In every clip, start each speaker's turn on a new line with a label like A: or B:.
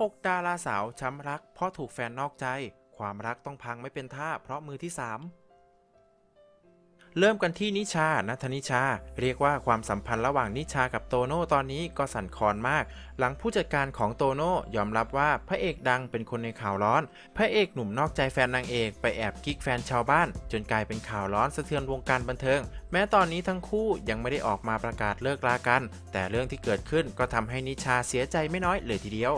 A: 6 ดาราสาวช้ำรัก เพราะถูกแฟนนอกใจ ความรักต้องพังไม่เป็นท่าเพราะมือที่ 3 เริ่มกันที่นิชานัทนิชา เรียกว่าความสัมพันธ์ระหว่างนิชากับโตโน่ตอนนี้ก็สั่นคลอนมาก หลังผู้จัดการของโตโน่ยอมรับว่าพระเอกดังเป็นคนในข่าวร้อน พระเอกหนุ่มนอกใจแฟนนางเอกไปแอบกิ๊กแฟนชาวบ้าน จนกลายเป็นข่าวร้อนสะเทือนวงการบันเทิง แม้ตอนนี้ทั้งคู่ยังไม่ได้ออกมาประกาศเลิกลากัน แต่เรื่องที่เกิดขึ้นก็ทำให้นิชาเสียใจไม่น้อยเลยทีเดียว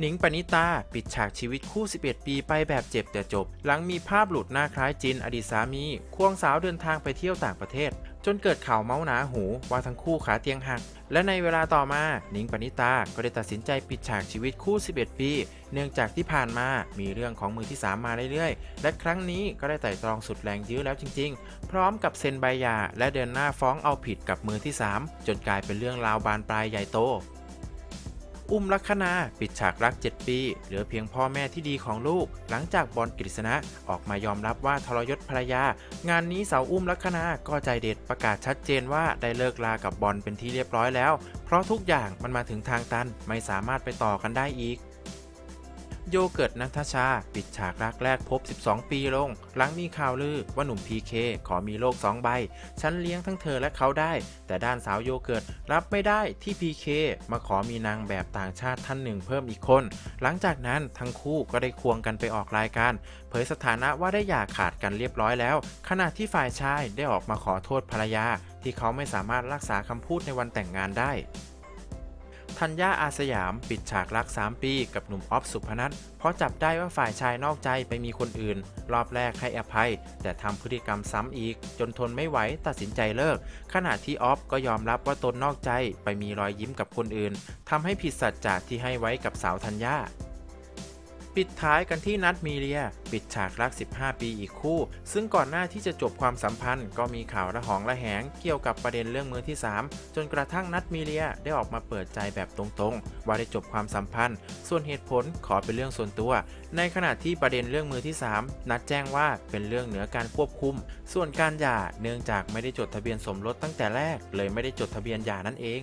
A: หนิงปณิตา ปิดฉากชีวิตคู่ 11 ปีไปแบบเจ็บแต่จบ หลังมีภาพหลุดหน้าคล้ายจินอดีตสามี ควงสาวเดินทางไปเที่ยวต่างประเทศ จนเกิดข่าวเมาส์หนาหูว่าทั้งคู่ขาเตียงหัก และในเวลาต่อมาหนิงปณิตาก็ได้ตัดสินใจปิดฉากชีวิตคู่ 11 ปี เนื่องจากที่ผ่านมามีเรื่องของมือที่ 3 มาเรื่อยๆ และครั้งนี้ก็ได้ไต่ตรองสุดแรงยื้อแล้วจริง ๆ พร้อมกับเซ็นใบหย่าและเดินหน้าฟ้องเอาผิดกับมือที่ 3 จนกลายเป็นเรื่องราวบานปลายใหญ่โต อุ้มลัคนาปิดฉากรัก 7 ปี เหลือเพียงพ่อแม่ที่ดีของลูก หลังจากบอลกฤษณะออกมายอมรับว่าทรยศภรรยา งานนี้สาวอุ้มลัคนาก็ใจเด็ดประกาศชัดเจนว่าได้เลิกลากับบอลเป็นที่เรียบร้อยแล้ว เพราะทุกอย่างมันมาถึงทางตันไม่สามารถไปต่อกันได้อีก โยเกิร์ตนัทชา ปิดฉากรักแรกพบ 12 ปีลง หลังมีข่าวลือว่าหนุ่มพีเคขอมีโลก 2 ใบ ฉันเลี้ยงทั้งเธอและเขาได้ แต่ด้านสาวโยเกิร์ตรับไม่ได้ที่พีเคมาขอมีนางแบบต่างชาติท่านหนึ่งเพิ่มอีกคน หลังจากนั้นทั้งคู่ก็ได้ควงกันไปออกรายการ เผยสถานะว่าได้หย่าขาดกันเรียบร้อยแล้ว ขณะที่ฝ่ายชายได้ออกมาขอโทษภรรยา ที่เขาไม่สามารถรักษาคำพูดในวันแต่งงานได้ ธัญญาอาสยามปิดฉากรัก 3 ปี กับหนุ่มออฟสุพนัทเพราะจับได้ว่าฝ่ายชายนอกใจไปมีคนอื่น รอบแรกให้อภัย แต่ทำพฤติกรรมซ้ำอีก จนทนไม่ไหวตัดสินใจเลิก ขณะที่ออฟก็ยอมรับว่าตนนอกใจไปมีรอยยิ้มกับคนอื่นทำให้ผิดสัจจะที่ให้ไว้กับสาวธัญญา ปิดท้ายกันที่นัดมีเลีย ปิดฉากรัก 15 ปีอีกคู่ ซึ่งก่อนหน้าที่จะจบความสัมพันธ์ก็มีข่าวระหองระแหงเกี่ยวกับประเด็นเรื่องมือที่ 3 จนกระทั่งนัดมีเลียได้ออกมาเปิดใจแบบตรงๆ ว่าได้จบความสัมพันธ์ ส่วนเหตุผลขอเป็นเรื่องส่วนตัว ในขณะที่ประเด็นเรื่องมือที่ 3 นัดแจ้งว่าเป็นเรื่องเหนือการควบคุม ส่วนการหย่าเนื่องจากไม่ได้จดทะเบียนสมรสตั้งแต่แรก เลยไม่ได้จดทะเบียนหย่านั่นเอง